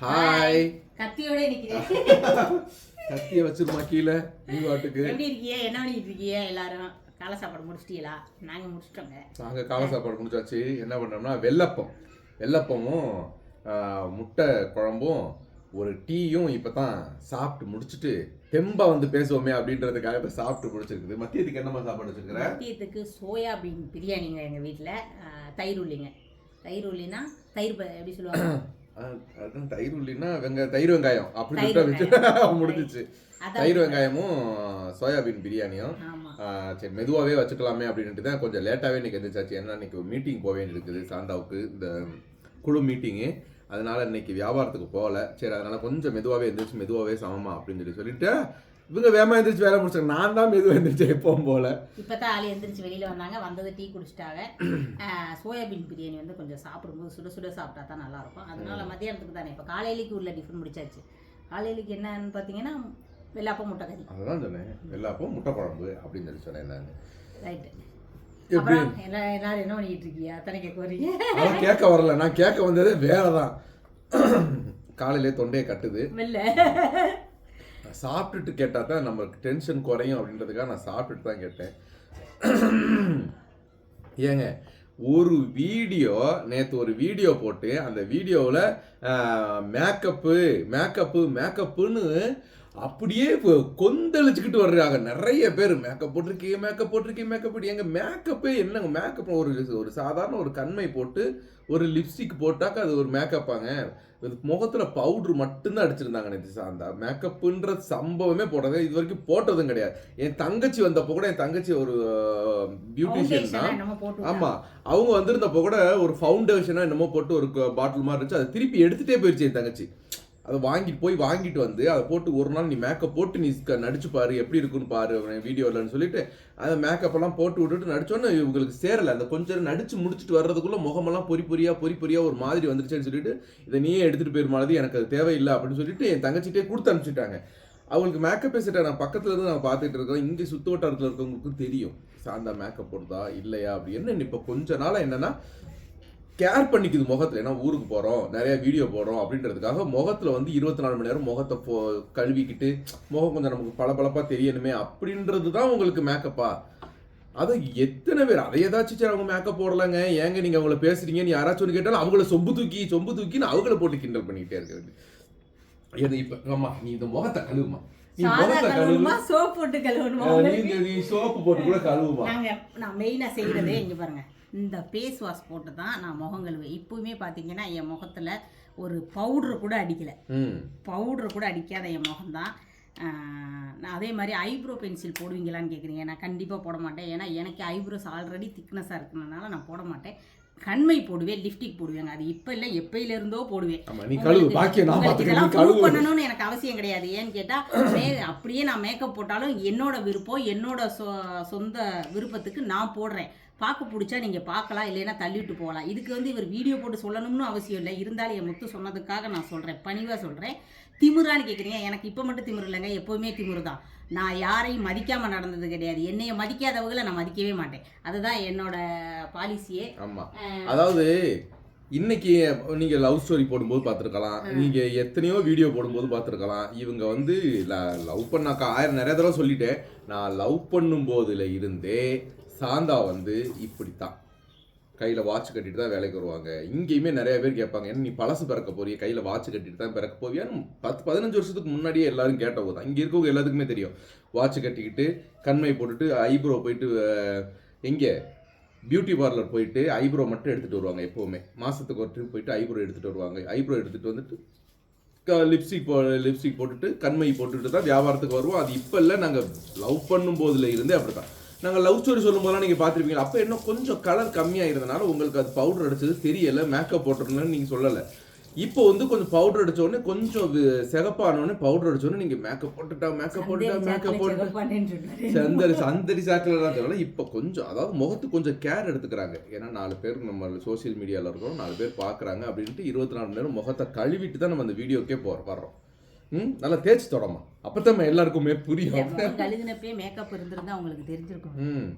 Hi கத்தியோட நிக்கிறேன். கத்திய வச்சிருமா கீழே? நீ வாட்டுக்கு எப்படி இருக்கீங்க என்ன பண்ணிட்டு இருக்கீங்க எல்லாரும்? காலை சாப்பாடு முடிச்சிட்டீங்களா நாங்க முடிச்சிட்டோங்க. நாங்கள் காலை சாப்பாடு முடிச்சாச்சு. என்ன பண்ணோம்னா வெள்ளப்பம் வெள்ளப்பமும் முட்டை குழம்பும் ஒரு டீயும் இப்போ தான் சாப்பிட்டு முடிச்சுட்டு தெம்பா வந்து பேசுவோமே அப்படின்றதுக்காக இப்போ சாப்பிட்டு முடிச்சிருக்குது. மத்தியத்துக்கு என்னம்மா சாப்பாடு வச்சிருக்கிற? மதியத்துக்கு சோயாபீன் பிரியாணிங்க எங்க வீட்டில் தயிர் உள்ளிங்க. தயிர் உள்ளினா தயிர் எப்படி சொல்லுவாங்க? அதான் தயிர் உள்ளின்னா வெங்க தயிர் வெங்காயம். அப்படி வச்சு. முடிஞ்சிச்சு. தயிர் வெங்காயமும் சோயாபீன் பிரியாணியும். சரி மெதுவாகவே வச்சுக்கலாமே அப்படின்ட்டு தான் கொஞ்சம் லேட்டாகவே இன்னைக்கு எந்திரிச்சாச்சு. ஏன்னா இன்னைக்கு மீட்டிங் போக வேண்டியது இருக்குது சாந்தாவுக்கு இந்த குழு மீட்டிங்கு அதனால இன்னைக்கு வியாபாரத்துக்கு போகல. சரி அதனால கொஞ்சம் மெதுவாகவே எந்திரிச்சு மெதுவாகவே சமமா அப்படின்னு சொல்லி சொல்லிட்டு இவங்க வேகமாக எந்திரிச்சு வேலை முடிச்சாங்க. நான் தான் மெதுவாக எந்திரிச்சேன் எப்பவும் போல. இப்பதான் ஆள் எந்திரிச்சு வெளியில வந்தாங்க. வந்தது டீ குடிச்சிட்டாங்க. சோயாபீன் பிரியாணி வந்து கொஞ்சம் சாப்பிடும்போது சுட சுட சாப்பிட்டா தான் நல்லா இருக்கும் அதனால மத்தியானத்துக்கு தானே. இப்போ காலையிலைக்கு உள்ள டிஃபன் முடிச்சாச்சு. காலையிலைக்கு என்னன்னு பார்த்தீங்கன்னா வெள்ளாப்பம் முட்டை கறி. அதுதான் சொன்னேன். எல்லாப்போ முட்டை குழம்பு அப்படின்னு சொல்லி சொன்னேன் நான். ரைட்டு அப்புறம் என்ன எல்லாரும் என்ன பண்ணிட்டு இருக்கீங்க? அத்தனை கேட்க வரீங்க கேட்க வரல. நான் கேட்க வந்ததே வேலை தான் காலையிலே தொண்டையை கட்டுது. வெளில சாப்பிட்டுட்டு கேட்டால் தான் நம்மளுக்கு டென்ஷன் குறையும் அப்படின்றதுக்காக நான் சாப்பிட்டுட்டு தான் கேட்டேன். ஏங்க ஒரு வீடியோ நேற்று ஒரு வீடியோ போட்டு அந்த வீடியோவில் மேக்கப்பு மேக்கப்பு மேக்கப்புன்னு அப்படியே கொந்தளிச்சுக்கிட்டு வர்றாங்க. நிறைய பேர் மேக்கப் போட்டிருக்கீங்க மேக்கப் போட்டிருக்கீங்க மேக்கப் போட்டு எங்க மேக்கப்பே என்னங்க? மேக்கப் ஒரு ஒரு சாதாரண ஒரு கண்மை போட்டு ஒரு லிப்ஸ்டிக் போட்டாக்க அது ஒரு மேக்கப்பாங்க முகத்துல பவுடர் மட்டும்தான் அடிச்சிருந்தாங்க நேற்று சாந்தா. மேக்கப்புன்ற சம்பவமே போடுறது இது வரைக்கும் போட்டதும் கிடையாது. என் தங்கச்சி வந்தப்போ கூட என் தங்கச்சி ஒரு பியூட்டிஷியன் தான். என்னமோ போட்டு ஆமா. அவங்க வந்திருந்தப்போ கூட ஒரு ஃபவுண்டேஷனா என்னமோ போட்டு ஒரு பாட்டில் மாதிரி இருந்துச்சு. அதை திருப்பி எடுத்துட்டே போயிருச்சு என் தங்கச்சி. அதை வாங்கிட்டு போய் வாங்கிட்டு வந்து அதை போட்டு ஒரு நாள் நீ மேக்கப் போட்டு நீ க- நடிச்சு பாரு எப்படி இருக்குன்னு பாரு வீடியோலன்னு சொல்லிட்டு அந்த மேக்கப் எல்லாம் போட்டு விட்டுட்டு நடிச்சோன்னு இவங்களுக்கு சேரலை. அந்த கொஞ்ச நேரம் நடிச்சு முடிச்சுட்டு வர்றதுக்குள்ள முகமெல்லாம் பொறி பொரியா பொறி பொறியா ஒரு மாதிரி வந்துருச்சுன்னு சொல்லிட்டு இதை நீயே எடுத்துட்டு போயிரு மாதிரி எனக்கு அது தேவையில்லை அப்படின்னு சொல்லிட்டு என் தங்கச்சிட்டே கொடுத்து அனுப்பிச்சிட்டாங்க. அவங்களுக்கு மேக்கப் பேசிட்டா நான் பக்கத்துல இருந்து நான் பார்த்துட்டு இருக்கேன். இங்கே சுத்த வட்டாரத்தில் இருக்கவங்களுக்கும் தெரியும். சாந்தா மேக்கப் போடுதா இல்லையா அப்படி என்ன? இப்போ கொஞ்ச நாளாக என்னன்னா கேர் பண்ணிக்குது முகத்துல. ஏன்னா ஊருக்கு போறோம் நிறைய வீடியோ போடுறோம் அப்படின்றதுக்காக முகத்துல வந்து இருபத்தி நாலு மணி நேரம் முகத்தை போ கழுவிக்கிட்டு முகம் கொஞ்சம் நமக்கு பளபளப்பா தெரியணுமே அப்படின்றது தான் உங்களுக்கு மேக்கப்பா அது எத்தனை பேர் அதை ஏதாச்சும் சரி அவங்க மேக்கப் போடலாங்க. ஏங்க நீங்க அவங்கள பேசுறீங்கன்னு யாராச்சும் ஒன்று கேட்டாலும் அவங்கள சொம்பு தூக்கி சொம்பு தூக்கின்னு அவங்கள போட்டு கிண்டல் பண்ணிக்கிட்டே இருக்க வேண்டியது இது இப்ப ஆமா நீ இந்த முகத்தை கழுவுமா. நீ முகத்தை கழுவு கழுவணுமா சோப் போட்டு கழுவணுமா? அஹ் உங்களுக்கு? நீங்க நீ சோப்பு போட்டு கூட கழுவுமா. நான் மெயினாக செய்கிறதே இங்கே பாருங்க. இந்த ஃபேஸ் வாஷ் போட்டு தான் நான் முகம் கழுவேன் இப்போவுமே பார்த்தீங்கன்னா என் முகத்தில் ஒரு பவுடர் கூட அடிக்கலை. பவுடர் கூட அடிக்காத என் முகம்தான். நான் அதே மாதிரி ஐப்ரோ பென்சில் போடுவீங்களான்னு கேட்குறீங்க நான் கண்டிப்பாக போட மாட்டேன். ஏன்னா எனக்கு ஐப்ரோஸ் ஆல்ரெடி திக்னஸாக இருக்கிறதுனால நான் போட மாட்டேன். கண்மை போடுவேன் லிப்டிக் போடுவேங்க. அது இப்போ இல்லை எப்பயில இருந்தோ போடுவேன் இதெல்லாம் பண்ணணும்னு எனக்கு அவசியம் கிடையாது. ஏன்னு கேட்டா மே அப்படியே நான் மேக்கப் போட்டாலும் என்னோட விருப்பம் என்னோட சொ- சொந்த விருப்பத்துக்கு நான் போடுறேன். பார்க்க பிடிச்சா நீங்க பார்க்கலாம் இல்லைன்னா தள்ளிட்டு போகலாம். இதுக்கு வந்து இவர் வீடியோ போட்டு சொல்லணும்னு அவசியம் இல்லை. இருந்தாலும் என் முத்து சொன்னதுக்காக நான் சொல்றேன். பணிவா சொல்றேன். திமிரான்னு கேட்குறீங்க எனக்கு இப்போ மட்டும் திமிரு இல்லைங்க. எப்போவுமே திமிரு தான் நான் யாரையும் மதிக்காம நடந்தது கிடையாது. என்னைய மதிக்காதவங்களை நான் மதிக்கவே மாட்டேன். அதுதான் என்னோட பாலிசியே ஆமா. அதாவது இன்னைக்கு நீங்க லவ் ஸ்டோரி போடும்போது பார்த்துருக்கலாம். நீங்க எத்தனையோ வீடியோ போடும்போது பார்த்துருக்கலாம். இவங்க வந்து லவ் பண்ணாக்கா ஆயிரம் நிறைய தடவை சொல்லிட்டேன். நான் லவ் பண்ணும் போதுல இருந்தே சாந்தா வந்து இப்படி தான் கையில் வாட்ச் கட்டிட்டு தான் வேலைக்கு வருவாங்க. இங்கேயுமே நிறைய பேர் கேட்பாங்க ஏன்னா நீ பழசு பிறக்க போறிய? கையில் வாட்ச் கட்டிட்டு தான் பிறக்க போவியான்னு பத்து பதினஞ்சு வருஷத்துக்கு முன்னாடியே எல்லாரும் கேட்ட போது தான். இருக்கவங்க எல்லாத்துக்குமே தெரியும். வாட்ச் கட்டிக்கிட்டு கண்மை போட்டுட்டு ஐப்ரோ போயிட்டு எங்கே? பியூட்டி பார்லர் போயிட்டு ஐப்ரோ மட்டும் எடுத்துகிட்டு வருவாங்க எப்போவுமே. மாதத்துக்கு ஒரு ட்ரிப் போயிட்டு ஐப்ரோ எடுத்துட்டு வருவாங்க. ஐப்ரோ எடுத்துகிட்டு வந்துட்டு லிப்ஸ்டிக் போ லிப்ஸ்டிக் போட்டுட்டு கண்மை போட்டுட்டு தான் வியாபாரத்துக்கு வருவோம். அது இப்போ இல்லை நாங்கள் லவ் பண்ணும் போதுல இருந்தே அப்படி தான் நாங்கள் லவ் ஸ்டோரி சொல்லும் போதெல்லாம் நீங்கள் பார்த்துருப்பீங்க. அப்போ இன்னும் கொஞ்சம் கலர் கம்மியாக இருந்தனால உங்களுக்கு அது பவுடர் அடிச்சது தெரியல. மேக்கப் போட்டுருந்தேன்னு நீங்கள் சொல்லலை. இப்போ வந்து கொஞ்சம் பவுடர் அடிச்ச உடனே கொஞ்சம் வி- சிகப்பான உடனே பவுடர் அடிச்ச உடனே நீங்கள் மேக்கப் போட்டுட்டா மேக்கப் போட்டுட்டா மேக்கப் போட்டுட்டா. சந்தரி சந்தரி சாக்கிலாம் சொல்லல இப்போ கொஞ்சம் அதாவது முகத்துக்கு கொஞ்சம் கேர் எடுத்துக்கிறாங்க. ஏன்னா நாலு பேர் நம்ம சோஷியல் மீடியாவில் இருக்கிறோம் நாலு பேர் பார்க்குறாங்க அப்படின்ட்டு இருபத்தி நாலு மணி நேரம் முகத்தை கழுவிட்டு தான் நம்ம அந்த வீடியோக்கே போகிறோம் வர்றோம். ம்? நல்லா தேய்ச்சி தொடமா அப்போ தான் எல்லாருக்குமே புரியும். கழுகுனப்பே மேக்கப் இருந்திருந்தா உங்களுக்கு தெரிஞ்சிருக்கும். ம்.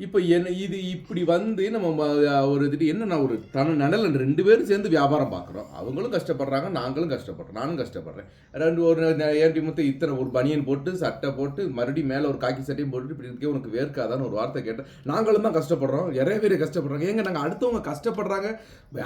இப்போ என்ன இது இப்படி வந்து நம்ம ஒரு இது என்னன்னா ஒரு தன நனல் ரெண்டு பேரும் சேர்ந்து வியாபாரம் பார்க்குறோம் அவங்களும் கஷ்டப்படுறாங்க நாங்களும் கஷ்டப்படுறோம். நானும் கஷ்டப்படுறேன். ரெண்டு ஒரு ஏன்டி மொத்தம் இத்தனை ஒரு பனியன் போட்டு சட்டை போட்டு மறுபடியும் மேலே ஒரு காக்கி சட்டையும் போட்டுட்டு இப்படி இருக்கே உனக்கு வேர்க்காதான்னு ஒரு வார்த்தை கேட்டேன். நாங்களும் தான் கஷ்டப்படுறோம். நிறைய பேர் கஷ்டப்படுறாங்க. ஏங்க நாங்கள் அடுத்தவங்க கஷ்டப்படுறாங்க?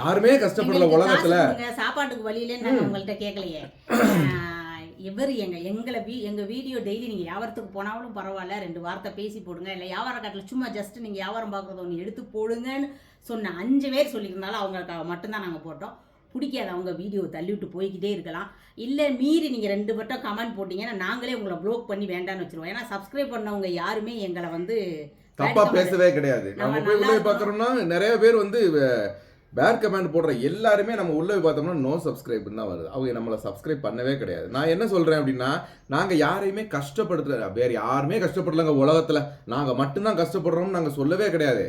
யாருமே கஷ்டப்படல உலகத்துல. சாப்பாட்டுக்கு வழியிலே நாங்க உங்கள்ட்ட கேட்கலையே இவர் எங்க எங்களை வீ எங்க வீடியோ டெய்லி நீங்க வியாபாரத்துக்கு போனாலும் பரவாயில்ல. ரெண்டு வார்த்தை பேசி போடுங்க. இல்லை வியாபார காட்டில் சும்மா ஜஸ்ட் நீங்க வியாபாரம் பார்க்குறத ஒன்று எடுத்து போடுங்கன்னு சொன்ன அஞ்சு பேர் சொல்லியிருந்தாலும் அவங்களுக்காக மட்டும்தான் நாங்க போட்டோம். பிடிக்காத அவங்க வீடியோ தள்ளிவிட்டு போய்கிட்டே இருக்கலாம். இல்லை மீறி நீங்கள் ரெண்டு வட்டம் கமெண்ட் போட்டீங்கன்னா நாங்களே உங்களை ப்ளோக் பண்ணி வேண்டாம்னு வச்சிருவோம். ஏன்னா சப்ஸ்கிரைப் பண்ணவங்க யாருமே எங்களை வந்து தப்பா bad comment- பேசவே கிடையாது. நம்ம போய் பார்க்குறோம்னா நிறைய பேர் வந்து பேட் கமெண்ட் போடுற எல்லாருமே நம்ம உள்ள பார்த்தோம்னா நோ சப்ஸ்கிரைப் தான் வருது. அவங்க நம்மளை சப்ஸ்கிரைப் பண்ணவே கிடையாது. நான் என்ன சொல்றேன் அப்படின்னா நாங்க யாரையுமே கஷ்டப்படுத்துற வேற யாருமே கஷ்டப்படலங்க உலகத்துல. நாங்க மட்டும்தான் கஷ்டப்படுறோம்னு நாங்க சொல்லவே கிடையாது.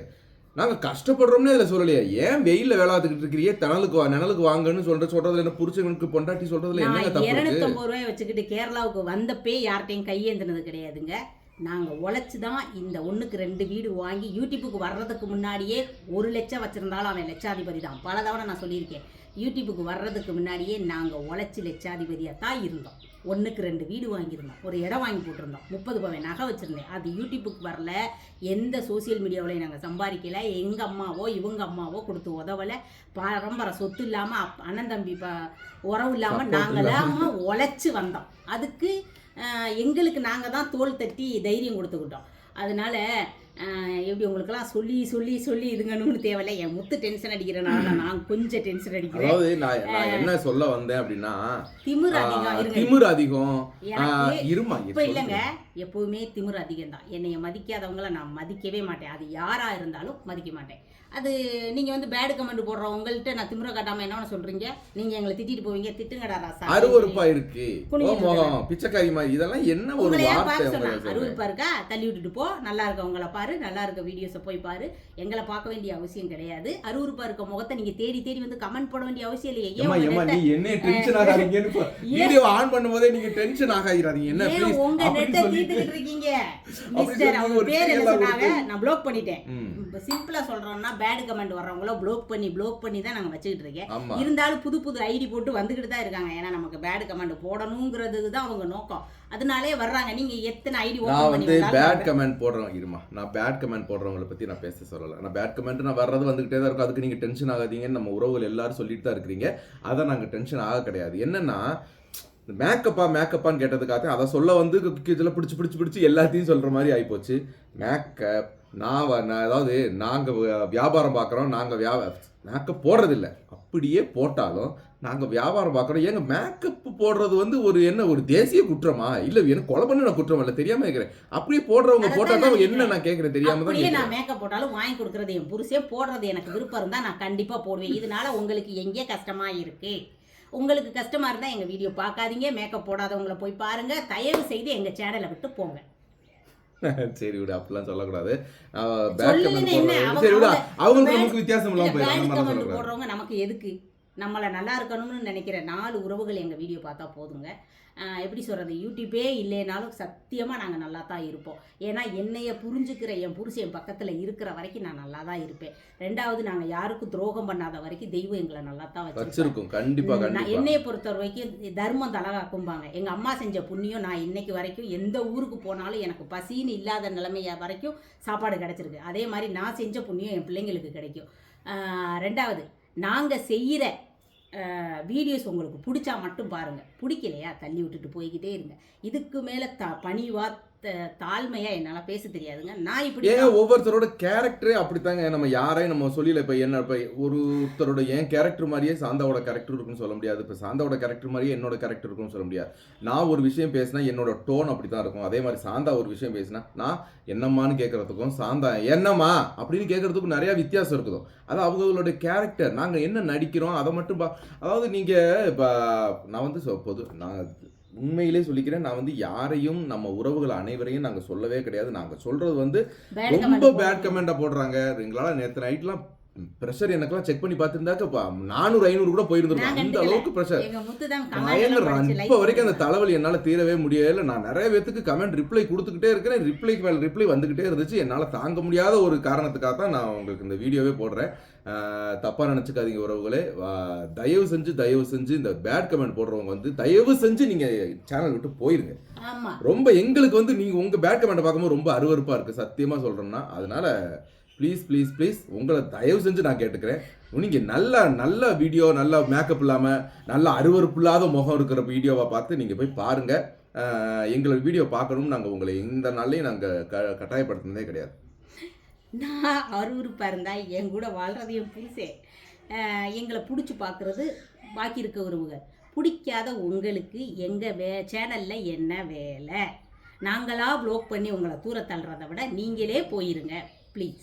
நாங்க கஷ்டப்படுறோம்னு இதுல சொல்லலையே. ஏன் வெயில்ல வேலை பார்த்துக்கிட்டு இருக்கிறீங்க? தணலுக்கு வா நிழலுக்கு வாங்கன்னு சொல்ற சொல்றதுல என்ன புருஷனுக்கு பொண்டாட்டி சொல்றதுல நான் தப்பு ரூபாய் வச்சுக்கிட்டு கேரளாவுக்கு வந்தப்பே யார்கிட்டையும் கையேந்தினது கிடையாதுங்க. நாங்கள் உழைச்சி தான் இந்த ஒன்றுக்கு ரெண்டு வீடு வாங்கி யூடியூப்புக்கு வர்றதுக்கு முன்னாடியே ஒரு லட்சம் வச்சுருந்தாலும் அவன் லட்சாதிபதி தான். பல தவணை நான் சொல்லியிருக்கேன். யூடியூப்புக்கு வர்றதுக்கு முன்னாடியே நாங்கள் உழைச்சி லட்சாதிபதியாக தான் இருந்தோம். ஒன்றுக்கு ரெண்டு வீடு வாங்கியிருந்தோம். ஒரு இடம் வாங்கி போட்டிருந்தோம். முப்பது பவன் நகை வச்சுருந்தேன். அது யூடியூப்புக்கு வரல. எந்த சோசியல் மீடியாவிலையும் நாங்கள் சம்பாதிக்கல. எங்கள் அம்மாவோ இவங்க அம்மாவோ கொடுத்து உதவலை. பரம்பரை சொத்து இல்லாமல் அப் அண்ணன் தம்பி ப உறவு இல்லாமல் நாங்களாம உழைச்சி வந்தோம். அதுக்கு எங்களுக்கு நாங்கள் தான் தோல் தட்டி தைரியம் கொடுத்துக்கிட்டோம். அதனால் எப்படி உங்களுக்கெல்லாம் சொல்லி சொல்லி சொல்லி இதுங்கன்னு தேவையில்ல. என் முத்து டென்ஷன் அடிக்கிறனால நான் கொஞ்சம் டென்ஷன் அடிக்கிறேன். அதாவது நான் என்ன சொல்ல வந்தேன் அப்படின்னா திமிர் அதிகம் திமிரு அதிகம். இருமா இரு, இப்ப. இல்லைங்க. எப்பவுமே திமிர் அதிகம் தான் என்னைய மதிக்காதவங்கள நான் மதிக்கவே மாட்டேன். அது யாரா இருந்தாலும் மதிக்க மாட்டேன். அது நீங்க வந்து பேடு கமெண்ட் போடுற உங்கள்கிட்ட நான் திமிர காட்டாம என்ன சொல்றீங்க? நீங்க எங்களை திட்டிட்டு போவீங்க. திட்டுங்கடா ராசா. அருவருப்பா இருக்கு. பிச்சைக்காரி மாதிரி. இதெல்லாம் என்ன ஒரு. அருவருப்பா இருக்கா? தள்ளி விட்டுட்டு போ. நல்லா இருக்க உங்களை பாரு நல்லா இருக்க வீடியோஸை போய் பாரு. எங்களை பார்க்க வேண்டிய அவசியம் கிடையாது. அருவருப்பா இருக்க முகத்தை நீங்க தேடி தேடி வந்து கமெண்ட் போட வேண்டிய அவசியம் இல்லையே. உங்க நெட்டை- நீ என்ன டென்ஷன் ஆகாதீங்கன்னு இப்ப வீடியோ ஆன் பண்ணும்போதே நீங்க டென்ஷன் ஆகாதீங்க என்ன ஏன் ப்ளீஸ் உங்க அப்படி நெட்டை சொல்லிட்டு தீர்த்துக்கிட்டு இருக்கீங்க? மிஸ்டர் அவங்க பேர் என்ன சொன்னாங்க? நான் ப்ளாக் பண்ணிட்டேன். சிம்பிளா சொல்றோம்னா பேட் கமெண்ட் வர்றவங்கள ப்ளோக் பண்ணி ப்ளோக் பண்ணி தான் நாங்க வச்சுக்கிட்டு இருக்கேன். இருந்தாலும் புது புது ஐடி போட்டு வந்துகிட்டு தான் இருக்காங்க. ஏன்னா நமக்கு பேட் கமெண்ட் போடணுங்கிறது தான் அவங்க நோக்கம். அதனாலே வர்றாங்க. நீங்க எத்தனை ஐடி நான் வந்து பேட் கமெண்ட் போடுறேன் இருமா நான் பேட் கமெண்ட் போடுறவங்கள பத்தி நான் பேச சொல்லல. நான் பேட் கமெண்ட் நான் வர்றது வந்துகிட்டே தான் இருக்கும். அதுக்கு நீங்க டென்ஷன் ஆகாதீங்கன்னு நம்ம உறவுகள் எல்லாரும் சொல்லிட்டு தான் இருக்கிறீங்க. அதை நாங்க டென்ஷன் ஆக கிடையாது. என்னன்னா மேக்கப்பா மேக்கப்பான்னு கேட்டதுக்காக அதை சொல்ல வந்து இதில் பிடிச்சி பிடிச்சி பிடிச்சி எல்லாத்தையும் சொல்ற மாதிரி ஆயிப்போச்சு. மேக்கப் நான் அதாவது நாங்கள் வியாபாரம் பார்க்குறோம். நாங்கள் வியா மேக்கப் போடுறதில்ல. அப்படியே போட்டாலும் நாங்கள் வியாபாரம் பார்க்குறோம். ஏங்க மேக்கப் போடுறது வந்து ஒரு என்ன ஒரு தேசிய குற்றமா? இல்லை எனக்கு கொலை பண்ணின குற்றம்? இல்லை தெரியாம கேட்குறேன் அப்படியே போடுறவங்க அதைத்தான் போட்டா தான் என்ன நான் கேட்குறேன் தெரியாம தான் நான் மேக்கப் போட்டாலும் வாங்கி கொடுக்கறது என் புருஷன் போடுறது எனக்கு விருப்பம் இருந்தா நான் கண்டிப்பா போடுவேன். இதனால உங்களுக்கு எங்கே கஷ்டமா இருக்கு? உங்களுக்கு கஷ்டமா இருந்தா எங்க வீடியோ பார்க்காதீங்க. மேக்கப் போடாதவங்கள போய் பாருங்க. தயவு செய்து எங்க சேனலை விட்டு போங்க. சரி விடு அப்படிலாம் சொல்லக்கூடாது. சரி விடு அவங்க- அவங்களுக்கு நமக்கு வித்தியாசம் இல்லாமல் போயிடும். போடுறவங்க நமக்கு எதுக்கு? நம்மளை நல்லா இருக்கணும்னு நினைக்கிற நாலு உறவுகள் எங்கள் வீடியோ பார்த்தா போதுங்க. எப்படி சொல்கிறது யூடியூப்பே இல்லைனாலும் சத்தியமாக நாங்கள் நல்லா தான் இருப்போம். ஏன்னா என்னைய புரிஞ்சுக்கிற என் புருஷன் என் பக்கத்தில் இருக்கிற வரைக்கும் நான் நல்லா தான் இருப்பேன். ரெண்டாவது நாங்கள் யாருக்கும் துரோகம் பண்ணாத வரைக்கும் தெய்வம் எங்களை நல்லா தான் வச்சிருக்கோம். வச்சிருக்கும் கண்டிப்பா நான் என்னைய பொறுத்த வரைக்கும் தர்மம் தலகாக்கும்பாங்க. எங்க அம்மா செஞ்ச புண்ணியம் நான் இன்னைக்கு வரைக்கும் எந்த ஊருக்கு போனாலும் எனக்கு பசின்னு இல்லாத நிலைமைய வரைக்கும் சாப்பாடு கிடைச்சிருக்கு. அதே மாதிரி நான் செஞ்ச புண்ணியம் என் பிள்ளைங்களுக்கு கிடைக்கும். ரெண்டாவது நாங்கள் செய்கிற வீடியோஸ் உங்களுக்கு பிடிச்சா மட்டும் பாருங்கள் பிடிக்கலையா? தள்ளி விட்டுட்டு போய்கிட்டே இருங்க. இதுக்கு மேலே த பணிவாக த- தாழ்மையா என்னால பேச தெரியாதுங்க. நான் இப்படி ஏங்க ஒவ்வொருத்தரோட கேரக்டரே அப்படித்தாங்க. நம்ம யாரையும் நம்ம சொல்லல இப்போ என்ன இப்போ ஒருத்தரோட என் கேரக்டர் மாதிரியே சாந்தாவோட கேரக்டர் இருக்குன்னு சொல்ல முடியாது. இப்போ சாந்தாவோட கேரக்டர் மாதிரியே என்னோட கேரக்டர் இருக்குன்னு சொல்ல முடியாது. நான் ஒரு விஷயம் பேசினா என்னோட டோன் அப்படி தான் இருக்கும். அதே மாதிரி சாந்தா ஒரு விஷயம் பேசினா நான் என்னம்மான்னு கேட்கறதுக்கும் சாந்தா என்னம்மா அப்படின்னு கேட்கறதுக்கும் நிறைய வித்தியாசம் இருக்குதோ. அது அவங்களுடைய கேரக்டர் நாங்கள் என்ன நடிக்கிறோம் அதை மட்டும் பா அதாவது நீங்கள் இப்போ நான் வந்து பொது நான் உண்மையிலே சொல்லிக்கிறேன் நான் வந்து யாரையும் நம்ம உறவுகள் அனைவரையும் நாங்கள் சொல்லவே கிடையாது. நாங்கள் சொல்றது வந்து ரொம்ப பேட் கமெண்டா போடுறாங்க. எங்களால நேற்று நைட்லாம் ப்ரெஷர் எனக்கெல்லாம் செக் பண்ணி பார்த்துருந்தாக்க நானூறு ஐநூறு கூட போயிருந்துருக்கும். அந்த. அளவுக்கு ப்ரெஷர் இப்போ வரைக்கும் அந்த தலைவலி என்னால் தீரவே முடியல. நான் நிறைய பேத்துக்கு கமெண்ட் ரிப்ளை கொடுத்துக்கிட்டே இருக்கிறேன். ரிப்ளைக்கு மேலே ரிப்ளை வந்துக்கிட்டே இருந்துச்சு. என்னால் தாங்க முடியாத ஒரு காரணத்துக்காக தான் நான் உங்களுக்கு இந்த வீடியோவே போடுறேன். ஆஹ் தப்பா நினச்சிக்காதீங்க உறவுகளே. தயவு செஞ்சு தயவு செஞ்சு இந்த பேட் கமெண்ட் போடுறவங்க வந்து தயவு செஞ்சு நீங்கள் சேனல் விட்டு போயிருங்க. ரொம்ப எங்களுக்கு வந்து நீங்கள் உங்கள் பேட் கமெண்ட்டை பார்க்கும்போது ரொம்ப அருவருப்பாக இருக்குது சத்தியமாக சொல்கிறேன்னா அதனால ப்ளீஸ் ப்ளீஸ் ப்ளீஸ் உங்களை தயவு செஞ்சு நான் கேட்டுக்கிறேன். நீங்கள் நல்ல நல்ல வீடியோ நல்ல மேக்கப் இல்லாமல் நல்ல அருவருப்பு இல்லாத முகம் இருக்கிற வீடியோவை பார்த்து நீங்கள் போய் பாருங்கள் எங்களை வீடியோ பார்க்கணும்னு நாங்கள் உங்களை இந்த நாள்லையும் நாங்கள் க கட்டாயப்படுத்தினதே கிடையாது. நான் அருவருப்பா இருந்தால் என் கூட வாழ்றது என் புருஷன் எங்களை பிடிச்சி பார்க்குறது பாக்கி இருக்க உறவுக பிடிக்காத உங்களுக்கு எங்கள் வே சேனலில் என்ன வேலை? நாங்களாக ப்ளோக் பண்ணி உங்களை தூர தள்ளுறதை விட நீங்களே போயிருங்க ப்ளீஸ்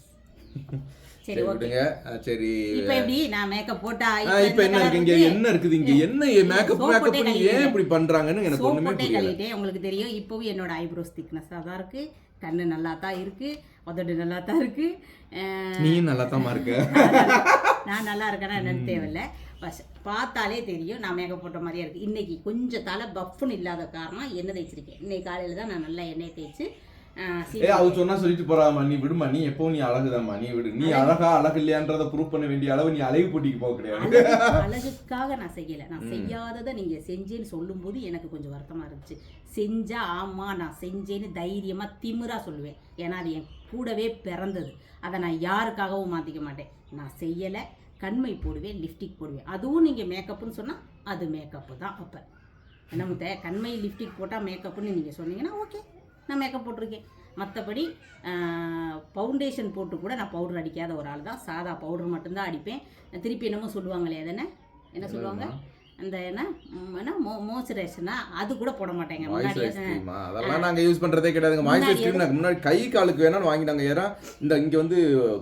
சரி விடுங்க. சரி. இப்போ எப்படி? நான் மேக்கப் போட்டா இப்போ என்ன இருக்கு இங்க? என்ன இருக்குது இங்க? என்ன மேக்கப் soap மேக்கப் போட்டே பண்ணி ஏன் இப்படி பண்றாங்கன்னு எனக்கு சோப் ஒண்ணுமே போட்டே புரியல. கழுவிட்டேன். உங்களுக்கு தெரியும் இப்போவும் என்னோட ஐப்ரோஸ் திக்னஸாக தான் இருக்கு. கண்ணு நல்லா தான் இருக்கு. உதடு நல்லா தான் இருக்கு நீயும் நல்லா தான் இருக்க. நான் நல்லா இருக்கேன்னா என்னன்னு தேவையில்ல. பஸ் பார்த்தாலே தெரியும் நான் மேக்கப் போட்ட மாதிரியே இருக்கு. இன்னைக்கு கொஞ்சம் தலை பஃப்னு இல்லாத காரணம் எண்ணெய் தேய்ச்சிருக்கேன். இன்னைக்கு காலையில் தான் நான் நல்லா எண்ணெய் தேய்ச்சி ஏ அவ சொன்னா சொல்லிட்டு போறாமா நீ விடுமா நீ எப்பவும் நீ அழகுதாம்மா நீ விடு. நீ அழகா. அழகு இல்லையான்றத ப்ரூவ் பண்ண வேண்டிய அளவு நீ அழகு போட்டிக்கு போக கிடையாது. அழகு- அழகுக்காக நான் செய்யலை. நான் செய்யாததை நீங்கள் செஞ்சேன்னு சொல்லும்போது எனக்கு கொஞ்சம் வருத்தமாக இருந்துச்சு. செஞ்சா ஆமாம் நான் செஞ்சேன்னு தைரியமாக திமிராக சொல்லுவேன். ஏன்னா அது என் கூடவே பிறந்தது. அதை நான் யாருக்காகவும் மாற்றிக்க மாட்டேன். நான் செய்யலை கண்மை போடுவேன் லிப்டிக் போடுவேன். அதுவும் நீங்கள் மேக்கப்னு சொன்னால் அது மேக்கப்பு தான் அப்போ. என்ன முத்த கண்மை லிப்டிக் போட்டால் மேக்கப்னு நீங்கள் சொன்னீங்கன்னா ஓகே நான் மேக்கப் போட்டிருக்கேன். மற்றபடி ஃபவுண்டேஷன் போட்டு கூட நான் பவுடர் அடிக்காத ஒரு ஆள் தான். சாதா பவுடர் மட்டும்தான் அடிப்பேன். திருப்பி என்னமோ சொல்லுவாங்களே அது என்ன? சொல்லுவாங்க? அந்த என்ன என்ன மோ மோய்ஸ்சரைசர்னா அது கூட போட மாட்டேங்க. அதெல்லாம் நாங்க யூஸ் பண்றதே கிடையாதுங்க. மாய்ஸ்சரைஸ் கிரீம் முன்னாடி கை காலுக்கு வேணாலும் வாங்கி நாங்க ஏன்னா இந்த இங்க வந்து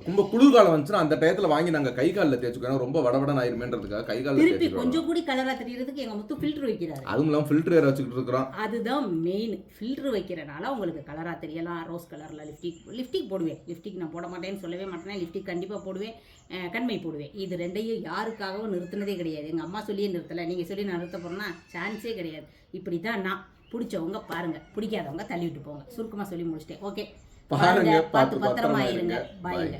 ரொம்ப குளிர்காலம் வந்துச்சுன்னா அந்த டயத்துல வாங்கி நாங்க கை காலில் தேய்ச்சுக்கோ ஏன்னா ரொம்ப வடவடன் ஆயிருமேன்றதுக்காக கை காலில் திருப்பி கொஞ்சம் கூடி கலராக தெரியறதுக்கு எங்கள் முத்து ஃபில்டர் வைக்கிறாரு. அதுவும் இல்லாமல் ஃபில்டர் வேற வச்சுக்கிட்டு இருக்கிறோம். அதுதான் மெயின் ஃபில்டர் வைக்கிறனால உங்களுக்கு கலராக தெரியலாம் ரோஸ் கலரில் லிப்டிக் லிப்டிக் போடுவேன். லிப்டிக் நான் போட மாட்டேன்னு சொல்லவே மாட்டேன் லிப்டிக் கண்டிப்பாக போடுவேன். கண்மை போடுவேன். இது ரெண்டையும் யாருக்காகவும் நிறுத்தினதே கிடையாது. எங்கள் அம்மா சொல்லியே நிறுத்தலை. நீங்கள் சொல்லி நான் நிறுத்த போகிறேன்னா சான்ஸே கிடையாது. இப்படி தான் நான் பிடிச்சவங்க பாருங்கள் பிடிக்காதவங்க தள்ளி விட்டு போங்க. சுருக்கமாக சொல்லி முடிச்சிட்டேன். ஓகே பாருங்க பார்த்து பத்திரமா இருங்க. பாய்ங்க